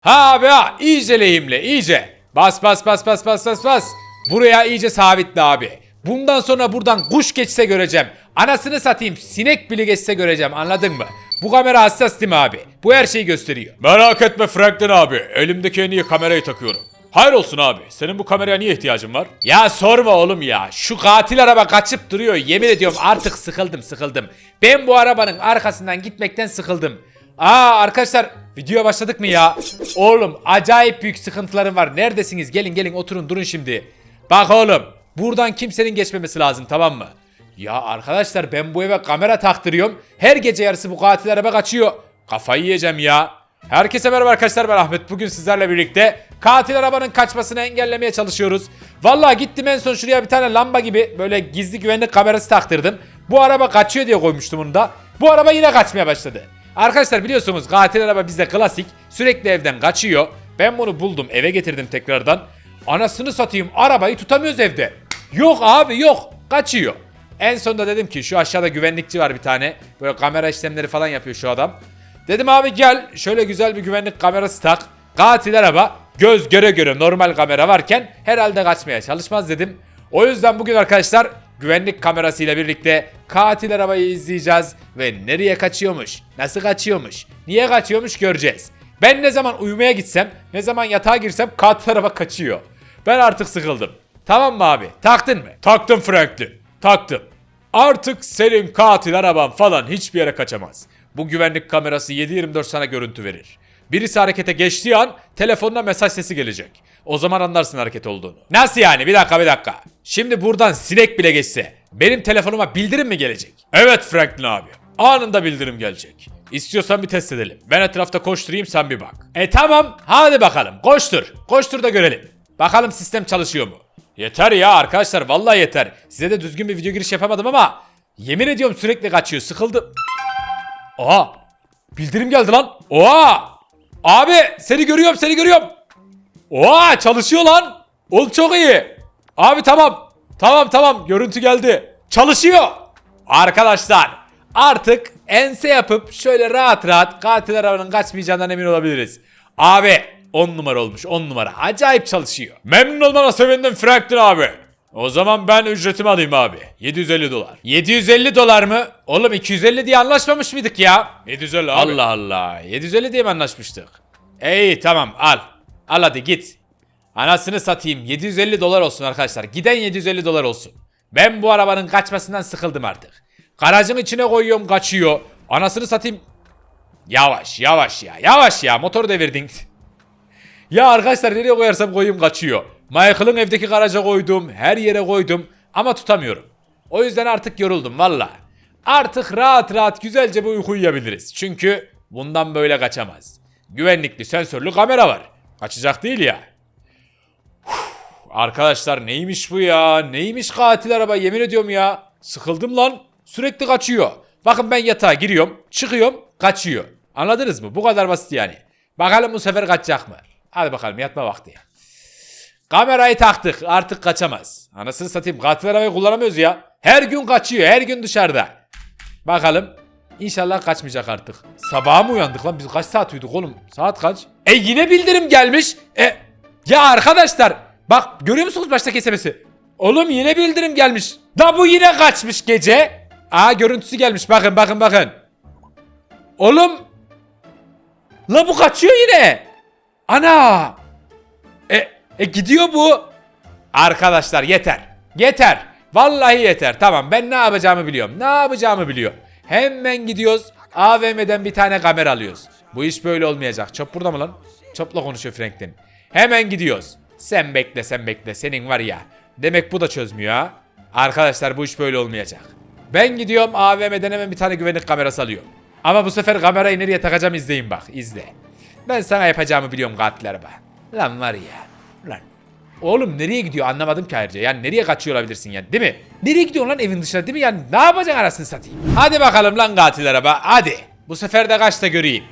Ha abi ha iyice lehimle iyice. Bas bas bas bas bas bas bas. Buraya iyice sabitle abi. Bundan sonra buradan kuş geçse göreceğim. Anasını satayım sinek bile geçse göreceğim anladın mı? Bu kamera hassas değil mi abi? Bu her şeyi gösteriyor. Merak etme Franklin abi. Elimdeki en iyi kamerayı takıyorum. Hayır olsun abi. Senin bu kameraya niye ihtiyacın var? Ya sorma oğlum ya. Şu katil araba kaçıp duruyor. Yemin ediyorum artık sıkıldım sıkıldım. Ben bu arabanın arkasından gitmekten sıkıldım. Aa arkadaşlar videoya başladık mı ya? Oğlum acayip büyük sıkıntılarım var. Neredesiniz? Gelin gelin oturun durun şimdi. Bak oğlum buradan kimsenin geçmemesi lazım tamam mı? Ya arkadaşlar ben bu eve kamera taktırıyorum. Her gece yarısı bu katil araba kaçıyor. Kafayı yiyeceğim ya. Herkese merhaba arkadaşlar ben Ahmet. Bugün sizlerle birlikte katil arabanın kaçmasını engellemeye çalışıyoruz. Vallahi gittim en son şuraya bir tane lamba gibi böyle gizli güvenlik kamerası taktırdım. Bu araba kaçıyor diye koymuştum onu da. Bu araba yine kaçmaya başladı. Arkadaşlar biliyorsunuz katil araba bizde klasik. Sürekli evden kaçıyor. Ben bunu buldum eve getirdim tekrardan. Anasını satayım arabayı tutamıyoruz evde. Yok abi yok kaçıyor. En sonunda dedim ki şu aşağıda güvenlikçi var bir tane. Böyle kamera işlemleri falan yapıyor şu adam. Dedim abi gel şöyle güzel bir güvenlik kamerası tak. Katil araba göz göre göre normal kamera varken herhalde kaçmaya çalışmaz dedim. O yüzden bugün arkadaşlar güvenlik kamerasıyla birlikte katil arabayı izleyeceğiz ve nereye kaçıyormuş, nasıl kaçıyormuş, niye kaçıyormuş göreceğiz. Ben ne zaman uyumaya gitsem, ne zaman yatağa girsem katil araba kaçıyor. Ben artık sıkıldım. Tamam mı abi? Taktın mı? Taktım Franklin. Taktım. Artık senin katil araban falan hiçbir yere kaçamaz. Bu güvenlik kamerası 7-24 sana görüntü verir. Birisi harekete geçtiği an telefonuna mesaj sesi gelecek. O zaman anlarsın hareket olduğunu. Nasıl yani? Bir dakika bir dakika. Şimdi buradan sinek bile geçse benim telefonuma bildirim mi gelecek? Evet Franklin abi. Anında bildirim gelecek. İstiyorsan bir test edelim. Ben etrafta koşturayım sen bir bak. E tamam hadi bakalım koştur. Koştur da görelim. Bakalım sistem çalışıyor mu? Yeter ya arkadaşlar vallahi yeter. Size de düzgün bir video giriş yapamadım ama yemin ediyorum sürekli kaçıyor sıkıldım. Oha bildirim geldi lan. Oha abi seni görüyorum seni görüyorum. Oha çalışıyor lan. Oğlum çok iyi. Abi tamam. Tamam tamam görüntü geldi. Çalışıyor. Arkadaşlar artık ense yapıp şöyle rahat rahat katil arabanın kaçmayacağından emin olabiliriz. Abi 10 numara olmuş 10 numara. Acayip çalışıyor. Memnun olmana sevindim Franklin abi. O zaman ben ücretimi alayım abi. 750 dolar. 750 dolar mı? Oğlum 250 diye anlaşmamış mıydık ya? 750 abi. Allah Allah. 750 diye mi anlaşmıştık? İyi tamam al. Al hadi git. Anasını satayım 750 dolar olsun arkadaşlar. Giden 750 dolar olsun. Ben bu arabanın kaçmasından sıkıldım artık. Garajın içine koyuyorum kaçıyor. Anasını satayım. Yavaş yavaş ya yavaş ya motoru devirdin. Ya arkadaşlar nereye koyarsam koyayım kaçıyor. Michael'ın evdeki garaja koydum, her yere koydum ama tutamıyorum. O yüzden artık yoruldum valla. Artık rahat rahat güzelce bir uyku uyuyabiliriz. Çünkü bundan böyle kaçamaz. Güvenlikli sensörlü kamera var. Kaçacak değil ya. Arkadaşlar neymiş bu ya? Neymiş katil araba yemin ediyorum ya. Sıkıldım lan. Sürekli kaçıyor. Bakın ben yatağa giriyorum, çıkıyorum, kaçıyor. Anladınız mı? Bu kadar basit yani. Bakalım bu sefer kaçacak mı? Hadi bakalım yatma vakti. Kamerayı taktık artık kaçamaz. Anasını satayım katil arabayı kullanamıyoruz ya. Her gün kaçıyor her gün dışarıda. Bakalım İnşallah kaçmayacak artık. Sabaha mı uyandık lan biz kaç saat uyuduk oğlum? Saat kaç? E yine bildirim gelmiş. E ya arkadaşlar bak görüyor musunuz başta kesemesi? Oğlum yine bildirim gelmiş. Da bu yine kaçmış gece. Aa görüntüsü gelmiş bakın bakın bakın. Oğlum. La bu kaçıyor yine. Ana. E, e gidiyor bu. Arkadaşlar yeter. Yeter. Vallahi yeter. Tamam ben ne yapacağımı biliyorum. Ne yapacağımı biliyorum. Hemen gidiyoruz. AVM'den bir tane kamera alıyoruz. Bu iş böyle olmayacak. Çöp burada mı lan? Çöpla konuşuyor Franklin. Hemen gidiyoruz. Sen bekle sen bekle. Senin var ya. Demek bu da çözmüyor ha. Arkadaşlar bu iş böyle olmayacak. Ben gidiyorum AVM'den hemen bir tane güvenlik kamerası alıyorum. Ama bu sefer kamerayı nereye takacağım izleyin bak. izle. Ben sana yapacağımı biliyorum katil araba. Lan var ya. Lan. Oğlum nereye gidiyor anlamadım ki ayrıca. Yani nereye kaçıyor olabilirsin yani değil mi? Nereye gidiyorsun lan evin dışına değil mi? Yani ne yapacaksın arasını satayım? Hadi bakalım lan katil araba hadi. Bu sefer de kaçta göreyim.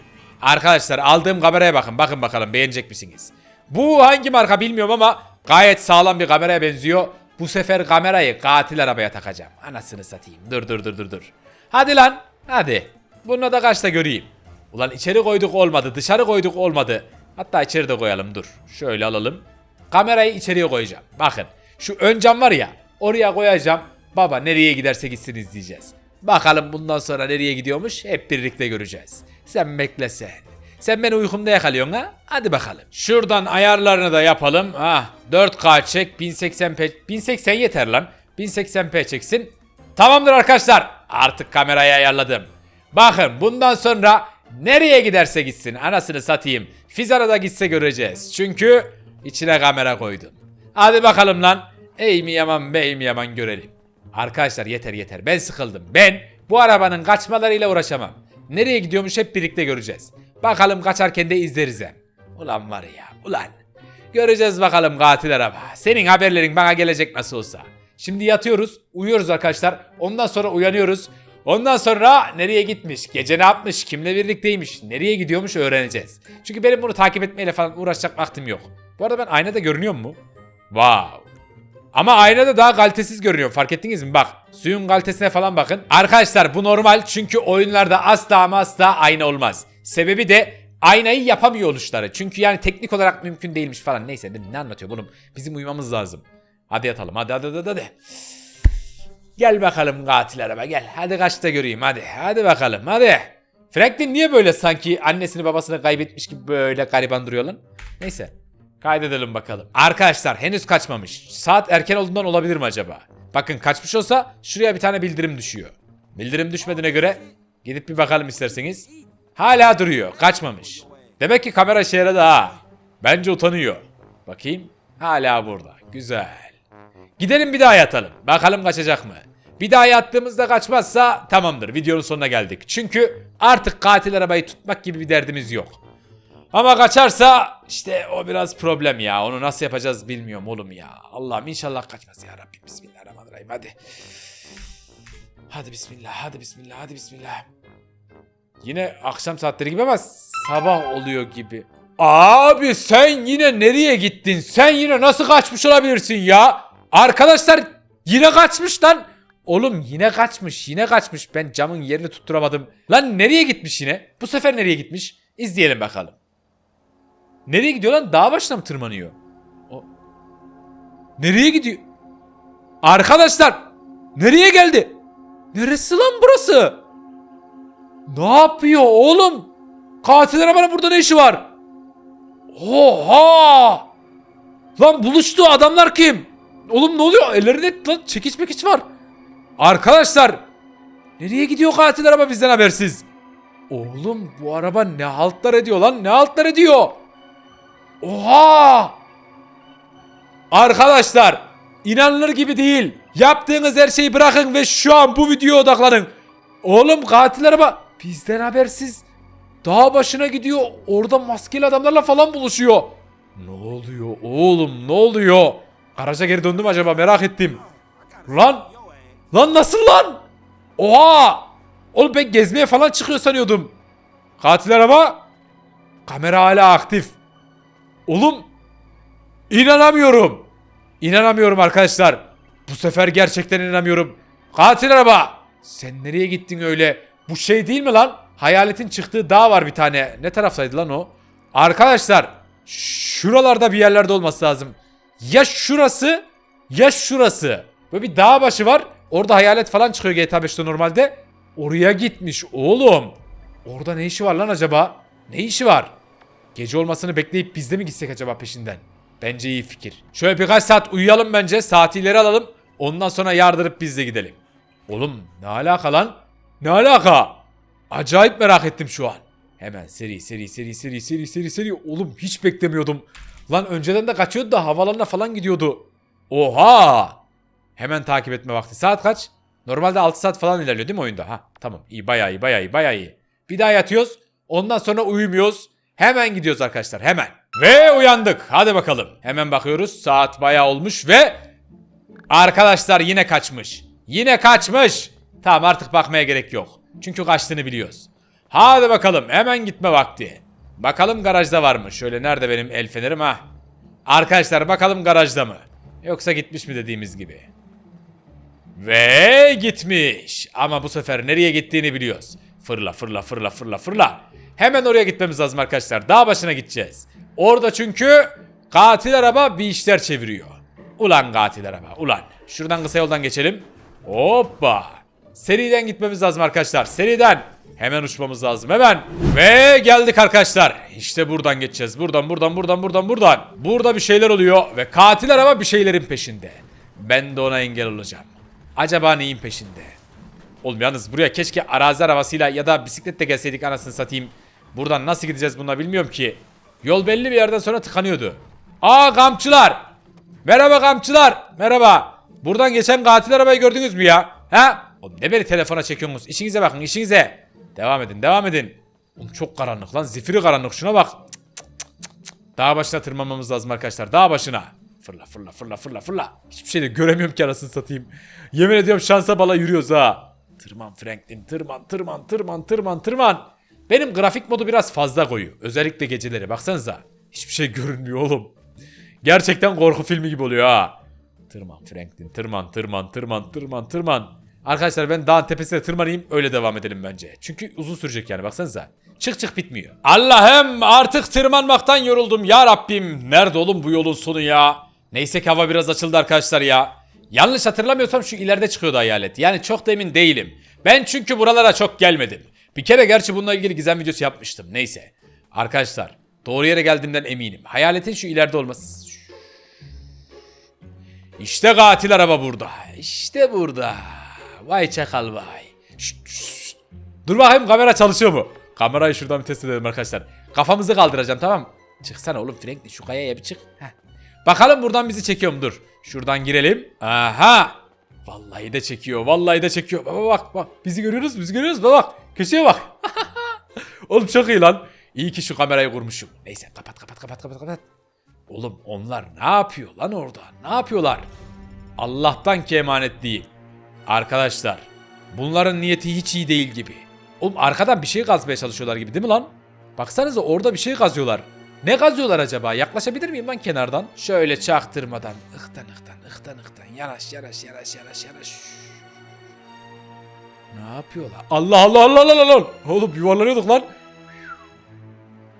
Arkadaşlar aldığım kameraya bakın. Bakın bakalım beğenecek misiniz? Bu hangi marka bilmiyorum ama gayet sağlam bir kameraya benziyor. Bu sefer kamerayı katil arabaya takacağım. Anasını satayım. Dur dur dur dur dur. Hadi lan. Hadi. Bununla da kaçta göreyim. Ulan içeri koyduk olmadı. Dışarı koyduk olmadı. Hatta içeri de koyalım dur. Şöyle alalım. Kamerayı içeriye koyacağım. Bakın şu ön cam var ya oraya koyacağım. Baba nereye giderse gitsin izleyeceğiz. Bakalım bundan sonra nereye gidiyormuş hep birlikte göreceğiz. Sen bekle sen. Sen beni uykumda yakalıyorsun ha? Hadi bakalım. Şuradan ayarlarını da yapalım. Ah 4K çek 1080p 1080 yeter lan. 1080p çeksin. Tamamdır arkadaşlar. Artık kamerayı ayarladım. Bakın bundan sonra nereye giderse gitsin anasını satayım. Fizara da gitse göreceğiz. Çünkü içine kamera koydum. Hadi bakalım lan. Ey mi yaman bey mi yaman görelim. Arkadaşlar yeter yeter ben sıkıldım. Ben bu arabanın kaçmalarıyla uğraşamam. Nereye gidiyormuş hep birlikte göreceğiz. Bakalım kaçarken de izleriz hem. Ulan var ya ulan. Göreceğiz bakalım katil araba. Senin haberlerin bana gelecek nasıl olsa. Şimdi yatıyoruz, uyuyoruz arkadaşlar. Ondan sonra uyanıyoruz. Ondan sonra nereye gitmiş, gece ne yapmış, kimle birlikteymiş, nereye gidiyormuş öğreneceğiz. Çünkü benim bunu takip etmeyle falan uğraşacak vaktim yok. Bu arada ben aynada görünüyor mu? Wow. Ama aynada daha kalitesiz görünüyor fark ettiniz mi? Bak suyun kalitesine falan bakın. Arkadaşlar bu normal çünkü oyunlarda asla ama asla ayna olmaz. Sebebi de aynayı yapamıyor oluşları. Çünkü yani teknik olarak mümkün değilmiş falan. Neyse ne- anlatıyor bunun? Bizim uyumamız lazım. Hadi yatalım hadi hadi hadi hadi. Gel bakalım katil araba gel. Hadi kaçta göreyim hadi. Hadi bakalım hadi. Franklin niye böyle sanki annesini babasını kaybetmiş gibi böyle gariban duruyor lan? Neyse. Kaydedelim bakalım. Arkadaşlar henüz kaçmamış. Saat erken olduğundan olabilir mi acaba? Bakın kaçmış olsa şuraya bir tane bildirim düşüyor. Bildirim düşmediğine göre gidip bir bakalım isterseniz. Hala duruyor. Kaçmamış. Demek ki kamera işe yaradı. Bence utanıyor. Bakayım. Hala burada. Güzel. Gidelim bir daha yatalım. Bakalım kaçacak mı? Bir daha yattığımızda kaçmazsa tamamdır. Videonun sonuna geldik. Çünkü artık katil arabayı tutmak gibi bir derdimiz yok. Ama kaçarsa işte o biraz problem ya. Onu nasıl yapacağız bilmiyorum oğlum ya. Allah'ım inşallah kaçmaz ya Rabbim. Bismillahirrahmanirrahim hadi. Hadi bismillah, hadi bismillah, hadi bismillah. Yine akşam saatleri gibi ama sabah oluyor gibi. Abi sen yine nereye gittin? Sen yine nasıl kaçmış olabilirsin ya? Arkadaşlar yine kaçmış lan. Oğlum yine kaçmış, yine kaçmış. Ben camın yerini tutturamadım. Lan nereye gitmiş yine? Bu sefer nereye gitmiş? İzleyelim bakalım. Nereye gidiyor lan? Dağ başına mı tırmanıyor? O... Nereye gidiyor? Arkadaşlar! Nereye geldi? Neresi lan burası? Ne yapıyor oğlum? Katil arabanın burada ne işi var? Oha! Lan buluştu adamlar kim? Oğlum ne oluyor? Ellerinde lan çekiç mekiç var. Arkadaşlar! Nereye gidiyor katil araba bizden habersiz? Oğlum bu araba ne haltlar ediyor lan? Ne haltlar ediyor? Oha! Arkadaşlar inanılır gibi değil. Yaptığınız her şeyi bırakın ve şu an bu videoya odaklanın. Oğlum katil araba bizden habersiz dağ başına gidiyor. Orada maskeli adamlarla falan buluşuyor. Ne oluyor oğlum ne oluyor? Garaja geri döndüm acaba merak ettim. Lan! Lan nasıl lan? Oha! Oğlum ben gezmeye falan çıkıyor sanıyordum. Katil araba. Kamera hala aktif. Oğlum inanamıyorum. İnanamıyorum arkadaşlar. Bu sefer gerçekten inanamıyorum. Katil araba. Sen nereye gittin öyle? Bu şey değil mi lan? Hayaletin çıktığı dağ var bir tane. Ne taraftaydı lan o? Arkadaşlar şuralarda bir yerlerde olması lazım. Ya şurası ya şurası. Böyle bir dağ başı var. Orada hayalet falan çıkıyor GTA 5'te normalde. Oraya gitmiş oğlum. Orada ne işi var lan acaba? Ne işi var? Gece olmasını bekleyip biz de mi gitsek acaba peşinden? Bence iyi fikir. Şöyle birkaç saat uyuyalım bence. Saati ileri alalım. Ondan sonra yardırıp biz de gidelim. Oğlum ne alaka lan? Ne alaka? Acayip merak ettim şu an. Hemen seri seri seri seri seri seri seri. Oğlum hiç beklemiyordum. Lan önceden de kaçıyordu da havalarına falan gidiyordu. Oha! Hemen takip etme vakti. Saat kaç? Normalde 6 saat falan ilerliyor değil mi oyunda? Ha tamam iyi bayağı iyi bayağı iyi bayağı iyi. Bir daha yatıyoruz. Ondan sonra uyumuyoruz. Hemen gidiyoruz arkadaşlar hemen. Ve uyandık. Hadi bakalım. Hemen bakıyoruz. Saat bayağı olmuş ve arkadaşlar yine kaçmış. Yine kaçmış. Tamam artık bakmaya gerek yok. Çünkü kaçtığını biliyoruz. Hadi bakalım hemen gitme vakti. Bakalım garajda var mı? Şöyle nerede benim el fenerim ha? Arkadaşlar bakalım garajda mı? Yoksa gitmiş mi dediğimiz gibi. Ve gitmiş. Ama bu sefer nereye gittiğini biliyoruz. Fırla fırla fırla fırla fırla. Hemen oraya gitmemiz lazım arkadaşlar. Dağ başına gideceğiz. Orada çünkü katil araba bir işler çeviriyor. Ulan katil araba ulan. Şuradan kısa yoldan geçelim. Hoppa. Seriden gitmemiz lazım arkadaşlar. Seriden. Hemen uçmamız lazım hemen. Ve geldik arkadaşlar. İşte buradan geçeceğiz. Buradan buradan buradan buradan buradan. Burada bir şeyler oluyor ve katil araba bir şeylerin peşinde. Ben de ona engel olacağım. Acaba neyin peşinde? Oğlum yalnız buraya keşke arazi arabasıyla ya da bisikletle gelseydik anasını satayım. Buradan nasıl gideceğiz bununla bilmiyorum ki. Yol belli bir yerden sonra tıkanıyordu. Aa kamçılar. Merhaba kamçılar. Merhaba. Buradan geçen katil arabayı gördünüz mü ya? Ha? Oğlum ne beni telefona çekiyorsunuz? İşinize bakın işinize. Devam edin devam edin. Oğlum çok karanlık lan zifiri karanlık şuna bak. Dağ başına tırmanmamız lazım arkadaşlar dağ başına. Fırla fırla fırla fırla fırla. Hiçbir şey de göremiyorum ki arasını satayım. Yemin ediyorum şansa bala yürüyoruz ha. Tırman Franklin tırman tırman tırman tırman tırman. Benim grafik modu biraz fazla koyu. Özellikle geceleri baksanıza. Hiçbir şey görünmüyor oğlum. Gerçekten korku filmi gibi oluyor ha. Tırman Franklin tırman tırman tırman tırman tırman. Arkadaşlar ben dağın tepesine tırmanayım öyle devam edelim bence. Çünkü uzun sürecek yani baksanıza. Çık çık bitmiyor. Allah'ım artık tırmanmaktan yoruldum ya Rabbim. Nerede oğlum bu yolun sonu ya? Neyse ki hava biraz açıldı arkadaşlar ya. Yanlış hatırlamıyorsam şu ileride çıkıyordu hayalet. Yani çok da emin değilim. Ben çünkü buralara çok gelmedim. Bir kere gerçi bununla ilgili gizem videosu yapmıştım. Neyse. Arkadaşlar doğru yere geldiğimden eminim. Hayaletin şu ileride olması... İşte katil araba burada. İşte burada. Vay çakal vay. Şşt, şşt. Dur bakayım kamera çalışıyor mu? Kamerayı şuradan bir test edelim arkadaşlar. Kafamızı kaldıracağım tamam mı? Çıksana oğlum Franklin şu kayaya bir çık. Heh. Bakalım buradan bizi çekiyor mu? Dur. Şuradan girelim. Aha. Vallahi de çekiyor. Vallahi de çekiyor. Baba bak bak. Bizi görüyoruz. Bizi görüyoruz. Baba bak. Köşeye bak. oğlum çok iyi lan. İyi ki şu kamerayı kurmuşum. Neyse kapat kapat kapat kapat kapat. Oğlum onlar ne yapıyor lan orada? Ne yapıyorlar? Allah'tan ki emanet değil. Arkadaşlar bunların niyeti hiç iyi değil gibi. Oğlum arkadan bir şey kazmaya çalışıyorlar gibi değil mi lan? Baksanıza orada bir şey kazıyorlar. Ne kazıyorlar acaba? Yaklaşabilir miyim lan kenardan? Şöyle çaktırmadan. Ihtan ıhtan ıhtan ıhtan. Yanaş yanaş yanaş yanaş yanaş. Ne yapıyorlar? Allah Allah Allah Allah Allah. Oğlum yuvarlanıyorduk lan.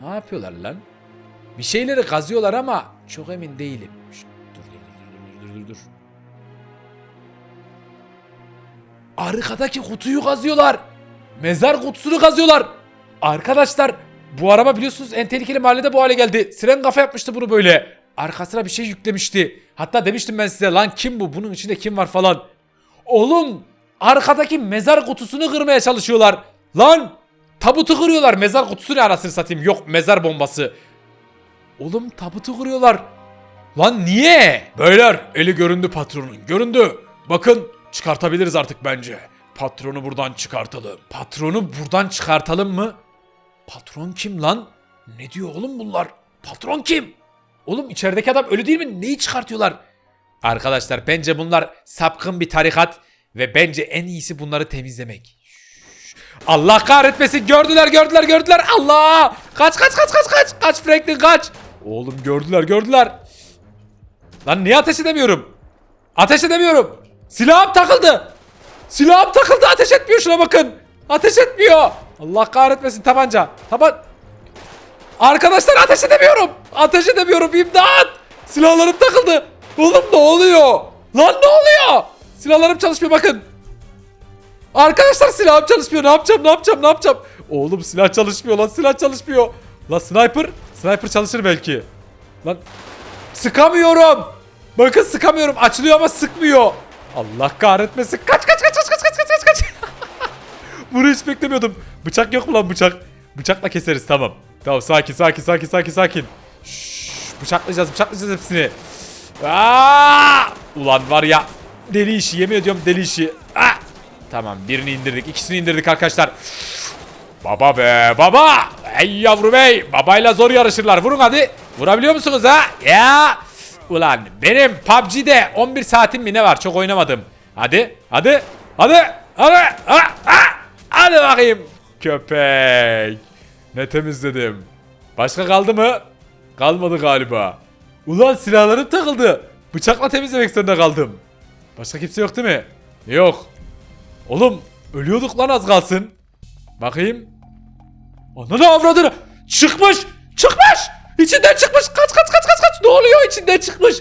Ne yapıyorlar lan? Bir şeyleri kazıyorlar ama çok emin değilim. Şşt, dur dur dur dur dur dur dur. Arkadaki kutuyu kazıyorlar. Mezar kutusunu kazıyorlar. Arkadaşlar bu araba biliyorsunuz en tehlikeli mahallede bu hale geldi. Siren kafa yapmıştı bunu böyle. Arkasına bir şey yüklemişti. Hatta demiştim ben size lan kim bu? Bunun içinde kim var falan. Oğlum arkadaki mezar kutusunu kırmaya çalışıyorlar. Lan tabutu kırıyorlar. Mezar kutusu ne arasını satayım. Yok mezar bombası. Oğlum tabutu kırıyorlar. Lan niye? Beyler eli göründü patronun. Göründü. Bakın çıkartabiliriz artık bence. Patronu buradan çıkartalım. Patronu buradan çıkartalım mı? Patron kim lan? Ne diyor oğlum bunlar? Patron kim? Oğlum içerideki adam ölü değil mi? Neyi çıkartıyorlar? Arkadaşlar bence bunlar sapkın bir tarikat ve bence en iyisi bunları temizlemek. Allah kahretmesin gördüler gördüler gördüler Allah kaç kaç kaç kaç kaç kaç Franklin kaç Oğlum gördüler gördüler Lan niye ateş edemiyorum Ateş edemiyorum Silahım takıldı Silahım takıldı ateş etmiyor şuna bakın Ateş etmiyor Allah kahretmesin tabanca Taban Arkadaşlar ateş edemiyorum Ateş edemiyorum imdat Silahlarım takıldı Oğlum ne oluyor Lan ne oluyor Silahlarım çalışmıyor bakın Arkadaşlar silahım çalışmıyor. Ne yapacağım? Ne yapacağım? Ne yapacağım? Oğlum silah çalışmıyor lan. Silah çalışmıyor. Lan sniper. Sniper çalışır belki. Lan sıkamıyorum. Bakın sıkamıyorum. Açılıyor ama sıkmıyor. Allah kahretmesin. Kaç kaç kaç kaç kaç kaç kaç kaç. Bunu hiç beklemiyordum. Bıçak yok mu lan bıçak? Bıçakla keseriz tamam. Tamam sakin sakin sakin sakin sakin. Şşş, bıçaklayacağız bıçaklayacağız hepsini. Aa! Ulan var ya deli işi yemin ediyorum deli işi. Ah! Tamam birini indirdik ikisini indirdik arkadaşlar. Baba be baba. Ey yavru bey babayla zor yarışırlar vurun hadi. Vurabiliyor musunuz ha? Ya. Ulan benim PUBG'de 11 saatim mi ne var çok oynamadım. Hadi hadi hadi hadi ha, ha. Hadi bakayım. Köpek. Ne temizledim. Başka kaldı mı? Kalmadı galiba. Ulan silahlarım takıldı. Bıçakla temizlemek zorunda kaldım. Başka kimse yok değil mi? Yok. Oğlum ölüyorduk lan az kalsın. Bakayım. Ananı avradını. Çıkmış. Çıkmış. İçinden çıkmış. Kaç kaç kaç kaç kaç. Ne oluyor içinden çıkmış.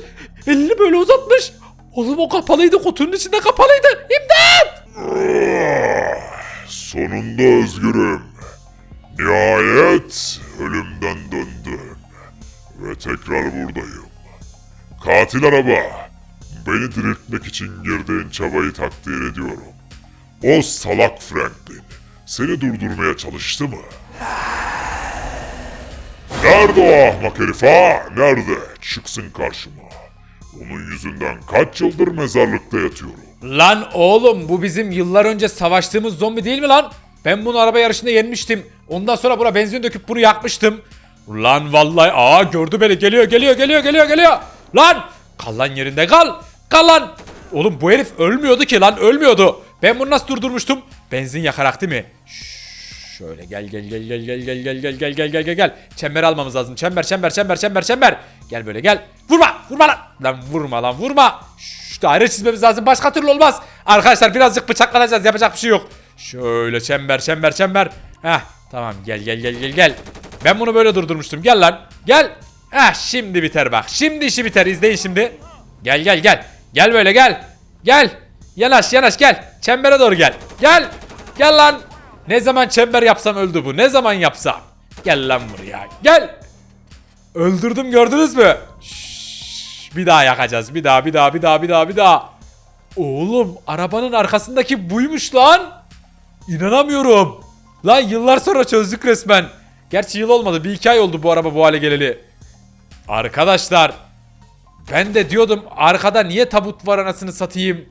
Elini böyle uzatmış. Oğlum o kapalıydı. Kutunun içinde kapalıydı. İmdat. Sonunda özgürüm. Nihayet ölümden döndüm. Ve tekrar buradayım. Katil araba. Beni diriltmek için girdiğin çabayı takdir ediyorum. O salak Franklin seni durdurmaya çalıştı mı? Nerede o ahmak herif ha? Nerede? Çıksın karşıma. Onun yüzünden kaç yıldır mezarlıkta yatıyorum. Lan oğlum bu bizim yıllar önce savaştığımız zombi değil mi lan? Ben bunu araba yarışında yenmiştim. Ondan sonra buna benzin döküp bunu yakmıştım. Lan vallahi aa gördü beni geliyor geliyor geliyor geliyor geliyor. Lan kal lan yerinde kal. Kal lan. Oğlum bu herif ölmüyordu ki lan ölmüyordu. Ben bunu nasıl durdurmuştum? Benzin yakarak değil mi? Şşş, Şöyle gel gel gel gel gel gel gel gel gel gel gel gel gel. Çember almamız lazım. Çember çember çember çember çember. Gel böyle gel. Vurma vurma lan. Lan vurma lan vurma. Şşş daire çizmemiz lazım. Başka türlü olmaz. Arkadaşlar birazcık bıçaklanacağız. Yapacak bir şey yok. Şöyle çember çember çember. Heh tamam gel gel gel gel gel. Ben bunu böyle durdurmuştum. Gel lan. Gel. Heh şimdi biter bak. Şimdi işi biter. İzleyin şimdi. Gel gel gel. Gel böyle gel. Gel. Yanaş yanaş gel. Çembere doğru gel. Gel. Gel lan. Ne zaman çember yapsam öldü bu. Ne zaman yapsam. Gel lan buraya. Gel. Öldürdüm gördünüz mü? Şşş, bir daha yakacağız. Bir daha bir daha bir daha bir daha bir daha. Oğlum arabanın arkasındaki buymuş lan. İnanamıyorum. Lan yıllar sonra çözdük resmen. Gerçi yıl olmadı. Bir iki ay oldu bu araba bu hale geleli. Arkadaşlar. Ben de diyordum arkada niye tabut var anasını satayım.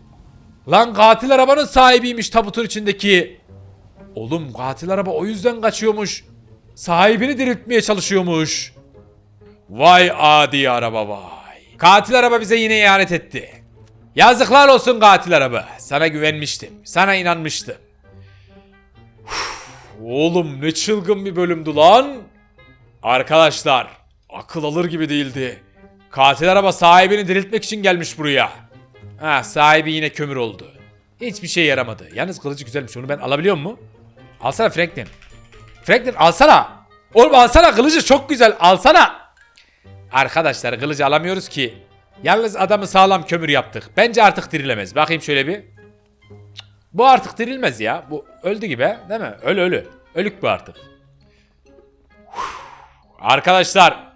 Lan katil arabanın sahibiymiş tabutun içindeki. Oğlum katil araba o yüzden kaçıyormuş. Sahibini diriltmeye çalışıyormuş. Vay adi araba vay. Katil araba bize yine ihanet etti. Yazıklar olsun katil araba. Sana güvenmiştim. Sana inanmıştım. Uf, Oğlum ne çılgın bir bölümdü lan. Arkadaşlar akıl alır gibi değildi. Katil araba sahibini diriltmek için gelmiş buraya. Ha sahibi yine kömür oldu. Hiçbir şey yaramadı. Yalnız kılıcı güzelmiş. Onu ben alabiliyor mu? Alsana Franklin. Franklin alsana. Oğlum alsana kılıcı çok güzel. Alsana. Arkadaşlar kılıcı alamıyoruz ki. Yalnız adamı sağlam kömür yaptık. Bence artık dirilemez. Bakayım şöyle bir. Bu artık dirilmez ya. Bu öldü gibi değil mi? Ölü ölü. Ölük bu artık. Arkadaşlar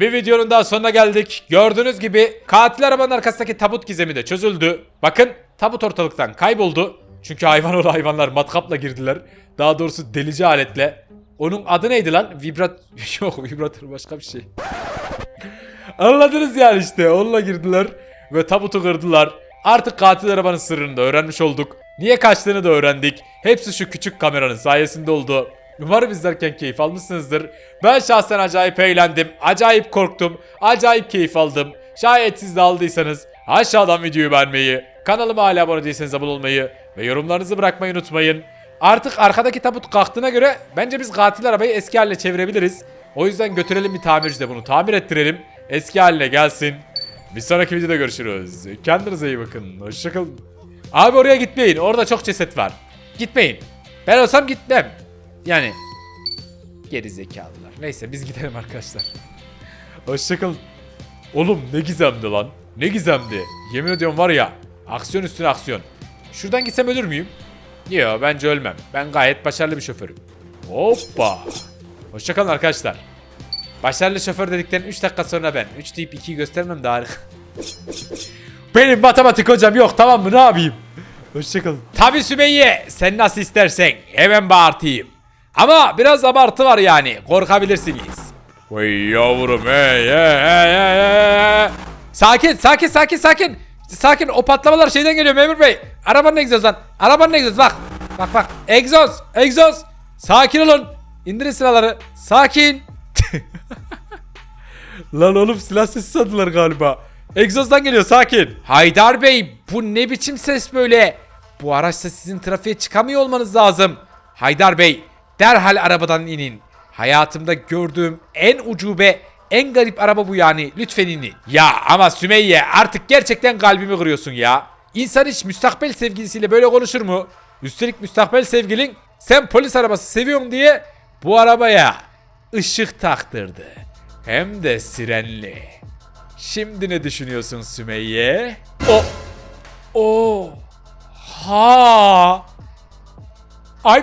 bir videonun daha sonuna geldik. Gördüğünüz gibi katil arabanın arkasındaki tabut gizemi de çözüldü. Bakın tabut ortalıktan kayboldu. Çünkü hayvan oğlu hayvanlar matkapla girdiler. Daha doğrusu delici aletle. Onun adı neydi lan? Vibrat... Yok vibratör başka bir şey. Anladınız yani işte. Onunla girdiler ve tabutu kırdılar. Artık katil arabanın sırrını da öğrenmiş olduk. Niye kaçtığını da öğrendik. Hepsi şu küçük kameranın sayesinde oldu. Umarım izlerken keyif almışsınızdır. Ben şahsen acayip eğlendim. Acayip korktum. Acayip keyif aldım. Şayet siz de aldıysanız aşağıdan videoyu beğenmeyi, kanalıma hala abone değilseniz abone olmayı ve yorumlarınızı bırakmayı unutmayın. Artık arkadaki tabut kalktığına göre bence biz katil arabayı eski haline çevirebiliriz. O yüzden götürelim bir tamircide bunu tamir ettirelim. Eski haline gelsin. Bir sonraki videoda görüşürüz. Kendinize iyi bakın. Hoşçakalın. Abi oraya gitmeyin. Orada çok ceset var. Gitmeyin. Ben olsam gitmem. Yani geri zekalılar. Neyse biz gidelim arkadaşlar. Hoşçakalın. Oğlum ne gizemdi lan. Ne gizemdi. Yemin ediyorum var ya. Aksiyon üstüne aksiyon. Şuradan gitsem ölür müyüm? Yok bence ölmem. Ben gayet başarılı bir şoförüm. Hoppa. Hoşçakalın arkadaşlar. Başarılı şoför dedikten 3 dakika sonra ben. 3 deyip 2'yi göstermem de harika. Benim matematik hocam yok tamam mı ne yapayım? Hoşçakalın. Tabi Sümeyye sen nasıl istersen hemen bağırtayım. Ama biraz abartı var yani korkabilirsiniz. Vay yavrum hey hey hey hey. Sakin sakin sakin sakin. Sakin o patlamalar şeyden geliyor memur bey. Arabanın egzozdan. Arabanın egzoz bak. Bak bak egzoz egzoz. Sakin olun. İndirin silahları. Sakin. Lan oğlum silah sesi sandılar galiba. Egzozdan geliyor sakin. Haydar Bey bu ne biçim ses böyle? Bu araçta sizin trafiğe çıkamıyor olmanız lazım. Haydar Bey derhal arabadan inin. Hayatımda gördüğüm en ucube, en garip araba bu yani. Lütfen inin. Ya ama Sümeyye artık gerçekten kalbimi kırıyorsun ya. İnsan hiç müstakbel sevgilisiyle böyle konuşur mu? Üstelik müstakbel sevgilin sen polis arabası seviyorsun diye bu arabaya ışık taktırdı. Hem de sirenli. Şimdi ne düşünüyorsun Sümeyye? O o ha Ay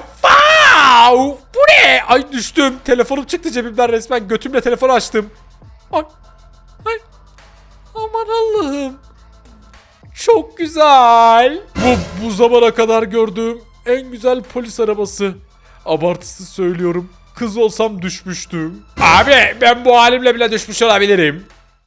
wow! Bu ne? Ay düştüm. Telefonum çıktı cebimden resmen. Götümle telefonu açtım. Ay. Ay. Aman Allah'ım. Çok güzel. Bu bu zamana kadar gördüğüm en güzel polis arabası. Abartısız söylüyorum. Kız olsam düşmüştüm. Abi ben bu halimle bile düşmüş olabilirim.